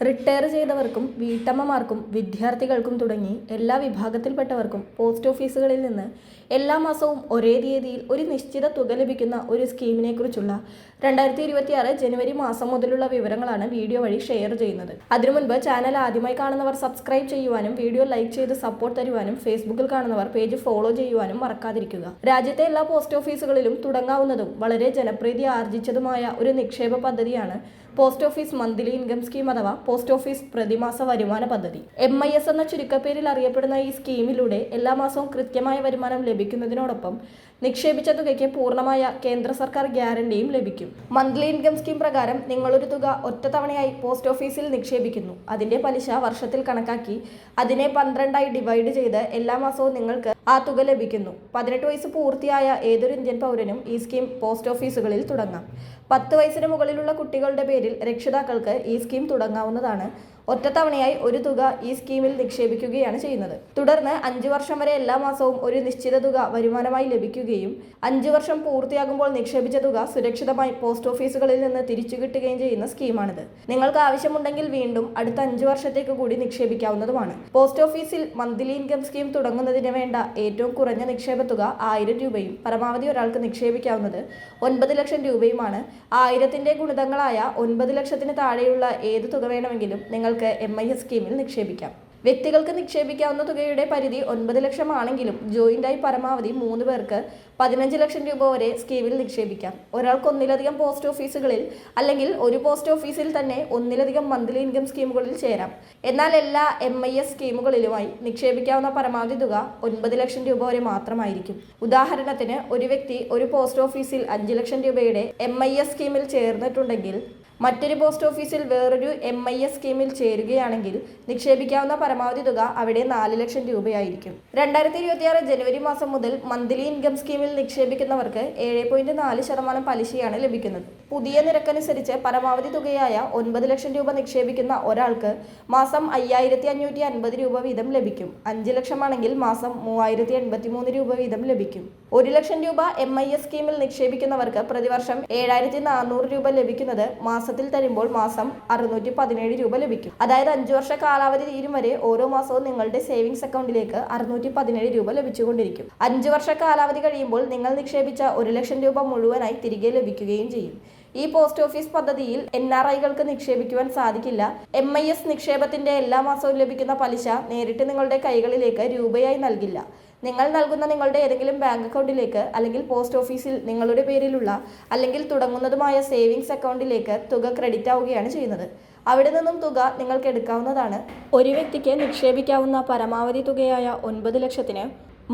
Retire ചെയ്തവർക്കും വീട്ടമ്മമാർക്കും വിദ്യാർത്ഥികൾക്കും തുടങ്ങി എല്ലാ വിഭാഗത്തിൽപ്പെട്ടവർക്കും പോസ്റ്റ് ഓഫീസുകളിൽ നിന്ന് എല്ലാ മാസവും ഒരേ തീയതിയിൽ ഒരു നിശ്ചിത തുക ലഭിക്കുന്ന ഒരു സ്കീമിനെക്കുറിച്ചുള്ള രണ്ടായിരത്തി ഇരുപത്തിയാറ് ജനുവരി മാസം മുതലുള്ള വിവരങ്ങളാണ് വീഡിയോ വഴി ഷെയർ ചെയ്യുന്നത്. അതിനു മുൻപ് ചാനൽ ആദ്യമായി കാണുന്നവർ സബ്സ്ക്രൈബ് ചെയ്യുവാനും വീഡിയോ ലൈക്ക് ചെയ്ത് സപ്പോർട്ട് തരുവാനും ഫേസ്ബുക്കിൽ കാണുന്നവർ പേജ് ഫോളോ ചെയ്യുവാനും മറക്കാതിരിക്കുക. രാജ്യത്തെ എല്ലാ പോസ്റ്റ് ഓഫീസുകളിലും തുടങ്ങാവുന്നതും വളരെ ജനപ്രീതി ആർജിച്ചതുമായ ഒരു നിക്ഷേപ പദ്ധതിയാണ് post office monthly income scheme അഥവാ പോസ്റ്റ് ഓഫീസ് പ്രതിമാസ വരുമാന പദ്ധതി. എം ഐ എസ് എന്ന ചുരുക്കപ്പേരിൽ അറിയപ്പെടുന്ന ഈ സ്കീമിലൂടെ എല്ലാ മാസവും കൃത്യമായ വരുമാനം ലഭിക്കുന്നതിനോടൊപ്പം നിക്ഷേപിച്ച തുകയ്ക്ക് പൂർണമായ കേന്ദ്ര സർക്കാർ ഗ്യാരണ്ടിയും ലഭിക്കും. മന്ത്ലി ഇൻകം സ്കീം പ്രകാരം നിങ്ങളൊരു തുക ഒറ്റ തവണയായി പോസ്റ്റ് ഓഫീസിൽ നിക്ഷേപിക്കുന്നു. അതിന്റെ പലിശ വർഷത്തിൽ കണക്കാക്കി അതിനെ പന്ത്രണ്ടായി ഡിവൈഡ് ചെയ്ത് എല്ലാ മാസവും നിങ്ങൾക്ക് ആ തുക ലഭിക്കുന്നു. പതിനെട്ട് വയസ്സ് പൂർത്തിയായ ഏതൊരു ഇന്ത്യൻ പൗരനും ഈ സ്കീം പോസ്റ്റ് ഓഫീസുകളിൽ തുടങ്ങാം. പത്ത് വയസ്സിന് മുകളിലുള്ള കുട്ടികളുടെ പേരിൽ രക്ഷിതാക്കൾക്ക് ഈ സ്കീം തുടങ്ങാവുന്നതാണ്. ഒറ്റത്തവണയായി ഒരു തുക ഈ സ്കീമിൽ നിക്ഷേപിക്കുകയാണ് ചെയ്യുന്നത്. തുടർന്ന് അഞ്ചു വർഷം വരെ എല്ലാ മാസവും ഒരു നിശ്ചിത തുക വരുമാനമായി ലഭിക്കുകയും അഞ്ചു വർഷം പൂർത്തിയാകുമ്പോൾ നിക്ഷേപിച്ച തുക സുരക്ഷിതമായി പോസ്റ്റ് ഓഫീസുകളിൽ നിന്ന് തിരിച്ചു കിട്ടുകയും ചെയ്യുന്ന സ്കീമാണിത്. നിങ്ങൾക്ക് ആവശ്യമുണ്ടെങ്കിൽ വീണ്ടും അടുത്ത അഞ്ചു വർഷത്തേക്ക് കൂടി നിക്ഷേപിക്കാവുന്നതുമാണ്. പോസ്റ്റ് ഓഫീസിൽ മന്ത്ലി ഇൻകം സ്കീം തുടങ്ങുന്നതിന് വേണ്ട ഏറ്റവും കുറഞ്ഞ നിക്ഷേപ തുക ആയിരം രൂപയും പരമാവധി ഒരാൾക്ക് നിക്ഷേപിക്കാവുന്നത് ഒൻപത് ലക്ഷം രൂപയുമാണ്. ആയിരത്തിന്റെ ഗുണിതങ്ങളായ ഒൻപത് ലക്ഷത്തിന് താഴെയുള്ള ഏത് തുക വേണമെങ്കിലും നിങ്ങൾ നിങ്ങൾക്ക് എം ഐ എസ് സ്കീമിൽ നിക്ഷേപിക്കാം. വ്യക്തികൾക്ക് നിക്ഷേപിക്കാവുന്ന തുകയുടെ പരിധി ഒൻപത് ലക്ഷമാണെങ്കിലും ജോയിന്റായി പരമാവധി മൂന്ന് പേർക്ക് പതിനഞ്ച് ലക്ഷം രൂപ വരെ സ്കീമിൽ നിക്ഷേപിക്കാം. ഒരാൾക്ക് ഒന്നിലധികം പോസ്റ്റ് ഓഫീസുകളിൽ അല്ലെങ്കിൽ ഒരു പോസ്റ്റ് ഓഫീസിൽ തന്നെ ഒന്നിലധികം മന്ത്ലി ഇൻകം സ്കീമുകളിൽ ചേരാം. എന്നാൽ എല്ലാ എം ഐ എസ് സ്കീമുകളിലുമായി നിക്ഷേപിക്കാവുന്ന പരമാവധി തുക ഒൻപത് ലക്ഷം രൂപ വരെ മാത്രമായിരിക്കും. ഉദാഹരണത്തിന് ഒരു വ്യക്തി ഒരു പോസ്റ്റ് ഓഫീസിൽ അഞ്ച് ലക്ഷം രൂപയുടെ എം ഐ എസ് സ്കീമിൽ ചേർന്നിട്ടുണ്ടെങ്കിൽ മറ്റൊരു പോസ്റ്റ് ഓഫീസിൽ വേറൊരു എം ഐ എസ് സ്കീമിൽ ചേരുകയാണെങ്കിൽ നിക്ഷേപിക്കാവുന്ന പരമാവധി തുക അവിടെ നാല് ലക്ഷം രൂപയായിരിക്കും. രണ്ടായിരത്തി ഇരുപത്തിയാറ് ജനുവരി മാസം മുതൽ മന്ത്ലി ഇൻകം സ്കീമിൽ നിക്ഷേപിക്കുന്നവർക്ക് ഏഴ് പോയിന്റ് നാല് ശതമാനം പലിശയാണ് ലഭിക്കുന്നത്. പുതിയ നിരക്കനുസരിച്ച് പരമാവധി തുകയായ ഒൻപത് ലക്ഷം രൂപ നിക്ഷേപിക്കുന്ന ഒരാൾക്ക് മാസം അയ്യായിരത്തി അഞ്ഞൂറ്റി അൻപത് രൂപ വീതം ലഭിക്കും. അഞ്ച് ലക്ഷമാണെങ്കിൽ മാസം മൂവായിരത്തി എൺപത്തി മൂന്ന് രൂപ വീതം ലഭിക്കും. ഒരു ലക്ഷം രൂപ എം ഐ എസ് സ്കീമിൽ നിക്ഷേപിക്കുന്നവർക്ക് പ്രതിവർഷം ഏഴായിരത്തി നാനൂറ് രൂപ ലഭിക്കുന്നത് മാസത്തിൽ തരുമ്പോൾ മാസം അറുന്നൂറ്റി പതിനേഴ് രൂപ ലഭിക്കും. അതായത് അഞ്ചു വർഷ കാലാവധി തീരും വരെ ഓരോ മാസവും നിങ്ങളുടെ സേവിങ്സ് അക്കൗണ്ടിലേക്ക് അറുന്നൂറ്റി പതിനേഴ് രൂപ ലഭിച്ചുകൊണ്ടിരിക്കും. അഞ്ചു വർഷ കാലാവധി കഴിയുമ്പോൾ നിങ്ങൾ നിക്ഷേപിച്ച ഒരു ലക്ഷം രൂപ മുഴുവനായി തിരികെ ലഭിക്കുകയും ചെയ്യും. ഈ പോസ്റ്റ് ഓഫീസ് പദ്ധതിയിൽ എൻ ആർ ഐകൾക്ക് നിക്ഷേപിക്കുവാൻ സാധിക്കില്ല. എം ഐ എസ് നിക്ഷേപത്തിന്റെ എല്ലാ മാസവും ലഭിക്കുന്ന പലിശ നേരിട്ട് നിങ്ങളുടെ കൈകളിലേക്ക് രൂപയായി നൽകില്ല. നിങ്ങൾ നൽകുന്ന നിങ്ങളുടെ ഏതെങ്കിലും ബാങ്ക് അക്കൗണ്ടിലേക്ക് അല്ലെങ്കിൽ പോസ്റ്റ് ഓഫീസിൽ നിങ്ങളുടെ പേരിലുള്ള അല്ലെങ്കിൽ തുടങ്ങുന്നതുമായ സേവിങ്സ് അക്കൗണ്ടിലേക്ക് തുക ക്രെഡിറ്റ് ആവുകയാണ് ചെയ്യുന്നത്. അവിടെ നിന്നും തുക നിങ്ങൾക്ക് എടുക്കാവുന്നതാണ്. ഒരു വ്യക്തിക്ക് നിക്ഷേപിക്കാവുന്ന പരമാവധി തുകയായ ഒൻപത് ലക്ഷത്തിന്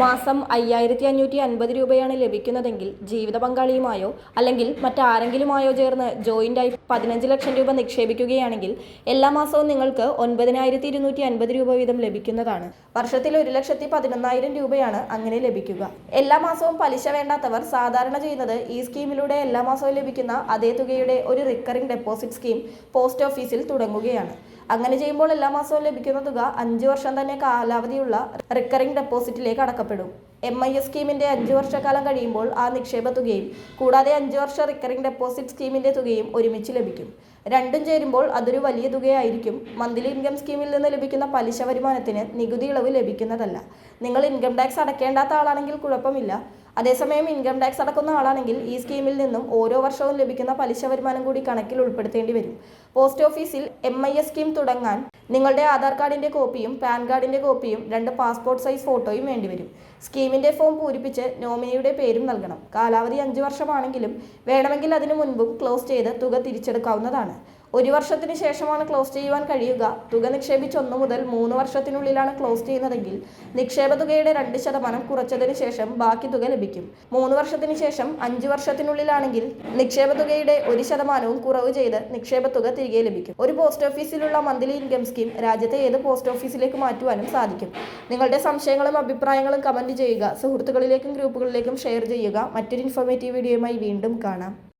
മാസം അയ്യായിരത്തി അഞ്ഞൂറ്റി അൻപത് രൂപയാണ് ലഭിക്കുന്നതെങ്കിൽ ജീവിത പങ്കാളിയുമായോ അല്ലെങ്കിൽ മറ്റാരെങ്കിലുമായോ ചേർന്ന് ജോയിന്റായി പതിനഞ്ച് ലക്ഷം രൂപ നിക്ഷേപിക്കുകയാണെങ്കിൽ എല്ലാ മാസവും നിങ്ങൾക്ക് ഒൻപതിനായിരത്തി ഇരുന്നൂറ്റി അൻപത് രൂപ വീതം ലഭിക്കുന്നതാണ്. വർഷത്തിൽ ഒരു ലക്ഷത്തി പതിനൊന്നായിരം രൂപയാണ് അങ്ങനെ ലഭിക്കുക. എല്ലാ മാസവും പലിശ വേണ്ടാത്തവർ സാധാരണ ചെയ്യുന്നത് ഈ സ്കീമിലൂടെ എല്ലാ മാസവും ലഭിക്കുന്ന അതേ തുകയുടെ ഒരു റിക്കറിംഗ് ഡെപ്പോസിറ്റ് സ്കീം പോസ്റ്റ് ഓഫീസിൽ തുടങ്ങുകയാണ്. അങ്ങനെ ചെയ്യുമ്പോൾ എല്ലാ മാസവും ലഭിക്കുന്ന തുക അഞ്ച് വർഷം തന്നെ കാലാവധിയുള്ള റിക്കറിംഗ് ഡെപ്പോസിറ്റിലേക്ക് അടക്കപ്പെടും. എം ഐ എസ് സ്കീമിന്റെ അഞ്ച് വർഷക്കാലം കഴിയുമ്പോൾ ആ നിക്ഷേപ തുകയും കൂടാതെ അഞ്ച് വർഷ റിക്കറിംഗ് ഡെപ്പോസിറ്റ് സ്കീമിന്റെ തുകയും ഒരുമിച്ച് ലഭിക്കും. രണ്ടും ചേരുമ്പോൾ അതൊരു വലിയ തുകയായിരിക്കും. മന്ത്ലി ഇൻകം സ്കീമിൽ നിന്ന് ലഭിക്കുന്ന പലിശ വരുമാനത്തിന് നികുതി ഇളവ് ലഭിക്കുന്നതല്ല. നിങ്ങൾ ഇൻകം ടാക്സ് അടക്കേണ്ടാത്ത ആളാണെങ്കിൽ കുഴപ്പമില്ല. അതേസമയം ഇൻകം ടാക്സ് അടക്കുന്ന ആളാണെങ്കിൽ ഈ സ്കീമിൽ നിന്നും ഓരോ വർഷവും ലഭിക്കുന്ന പലിശ വരുമാനം കൂടി കണക്കിൽ ഉൾപ്പെടുത്തേണ്ടി വരും. പോസ്റ്റ് ഓഫീസിൽ എം ഐ എസ് സ്കീം തുടങ്ങാൻ നിങ്ങളുടെ ആധാർ കാർഡിന്റെ കോപ്പിയും പാൻ കാർഡിന്റെ കോപ്പിയും രണ്ട് പാസ്പോർട്ട് സൈസ് ഫോട്ടോയും വേണ്ടിവരും സ്കീമിന്റെ ഫോം പൂരിപ്പിച്ച് നോമിനിയുടെ പേരും നൽകണം. കാലാവധി അഞ്ച് വർഷമാണെങ്കിലും വേണമെങ്കിൽ അതിനു മുൻപും ക്ലോസ് ചെയ്ത് തുക തിരിച്ചെടുക്കാവുന്നതാണ്. ഒരു വർഷത്തിന് ശേഷമാണ് ക്ലോസ് ചെയ്യുവാൻ കഴിയുക. തുക നിക്ഷേപിച്ച് ഒന്ന് മുതൽ മൂന്ന് വർഷത്തിനുള്ളിലാണ് ക്ലോസ് ചെയ്യുന്നതെങ്കിൽ നിക്ഷേപ തുകയുടെ രണ്ട് ശതമാനം കുറച്ചതിന് ശേഷം ബാക്കി തുക ലഭിക്കും. മൂന്ന് വർഷത്തിന് ശേഷം അഞ്ച് വർഷത്തിനുള്ളിലാണെങ്കിൽ നിക്ഷേപ തുകയുടെ ഒരു ശതമാനവും കുറവ് ചെയ്ത് നിക്ഷേപ തുക തിരികെ ലഭിക്കും. ഒരു പോസ്റ്റ് ഓഫീസിലുള്ള മന്ത്ലി ഇൻകം സ്കീം രാജ്യത്തെ ഏത് പോസ്റ്റ് ഓഫീസിലേക്ക് മാറ്റുവാനും സാധിക്കും. നിങ്ങളുടെ സംശയങ്ങളും അഭിപ്രായങ്ങളും കമന്റ് ചെയ്യുക. സുഹൃത്തുക്കളിലേക്കും ഗ്രൂപ്പുകളിലേക്കും ഷെയർ ചെയ്യുക. മറ്റൊരു ഇൻഫോർമേറ്റീവ് വീഡിയോയുമായി വീണ്ടും കാണാം.